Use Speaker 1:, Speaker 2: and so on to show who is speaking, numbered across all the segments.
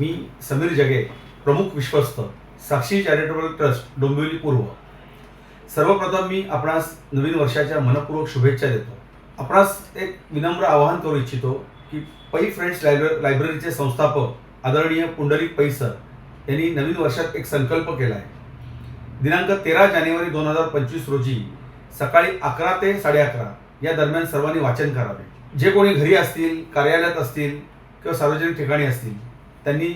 Speaker 1: मी समीर जगे प्रमुख विश्वस्त साक्षी चॅरिटेबल ट्रस्ट डोंबिवली पूर्व. सर्वप्रथम मी आपणास नवीन वर्षाच्या मनपूर्वक शुभेच्छा देतो. आपणास एक विनम्र आवाहन करू इच्छितो की पै फ्रेंड्स लायब्र लायब्ररीचे संस्थापक आदरणीय पुंडलिक पै सर यांनी नवीन वर्षात एक संकल्प केला आहे दिनांक तेरा जानेवारी दोन हजार पंचवीस रोजी सकाळी अकरा ते साडे अकरा या दरम्यान सर्वांनी वाचन करावे. जे कोणी घरी असतील कार्यालयात असतील किंवा सार्वजनिक ठिकाणी असतील त्यांनी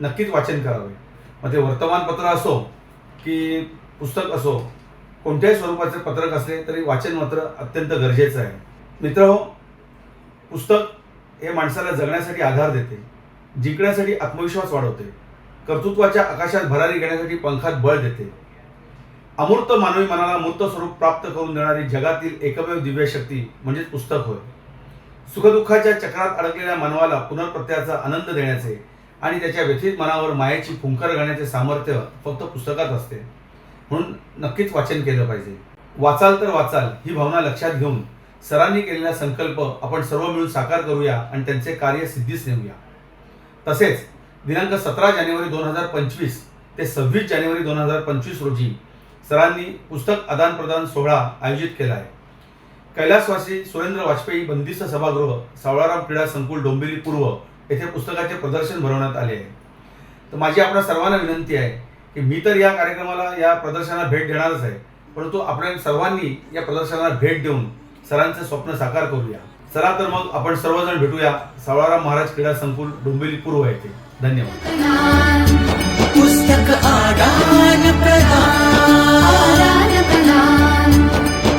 Speaker 1: नक्कीच वाचन करावे. मग ते वर्तमानपत्र असो की पुस्तक असो कोणत्याही स्वरूपाचे पत्रक असले तरी वाचन मात्र अत्यंत गरजेचं आहे. मित्र हो पुस्तक हे माणसाला जगण्यासाठी आधार देते जिंकण्यासाठी आत्मविश्वास वाढवते कर्तृत्वाच्या आकाशात भरारी घेण्यासाठी पंखात बळ देते. अमूर्त मानवी मनाला मूर्त स्वरूप प्राप्त करून देणारी जगातील एकमेव दिव्य शक्ती म्हणजेच पुस्तक होय. सुखदुःखाच्या चक्रात अडकलेल्या मानवाला पुनर्प्रत्याचा आनंद देण्याचे आणि त्याच्या व्यथित मनावर मायेची फुंकर घालण्याचे सामर्थ्य फक्त पुस्तकात असते. म्हणून नक्कीच वाचन केलं पाहिजे. वाचाल तर वाचाल ही भावना लक्षात घेऊन सरांनी केलेला संकल्प आपण सर्व मिळून साकार करूया आणि त्यांचे कार्य सिद्धीस नेऊया. तसेच दिनांक सतरा जानेवारी दोन हजार पंचवीस ते सव्वीस जानेवारी दोन हजार पंचवीस रोजी सरांनी पुस्तक आदानप्रदान सोहळा आयोजित केला आहे. कैलासवासी सुरेंद्र वाजपेयी बंदिस्त सभागृह सावळाराम क्रीडा संकुल डोंबिवली पूर्व येथे पुस्तकाचे प्रदर्शन भरवण्यात आले आहे. तर माझी आपल्या सर्वांना विनंती आहे की मी तर या कार्यक्रमाला या प्रदर्शनाला भेट देणारच आहे. परंतु आपल्या सर्वांनी या प्रदर्शनाला भेट देऊन सरांचं स्वप्न साकार करूया. चला तर मग आपण सर्वजण भेटूया. सावळाराम महाराज क्रीडा संकुल डोंबिवली पूर्व येथे धन्यवाद.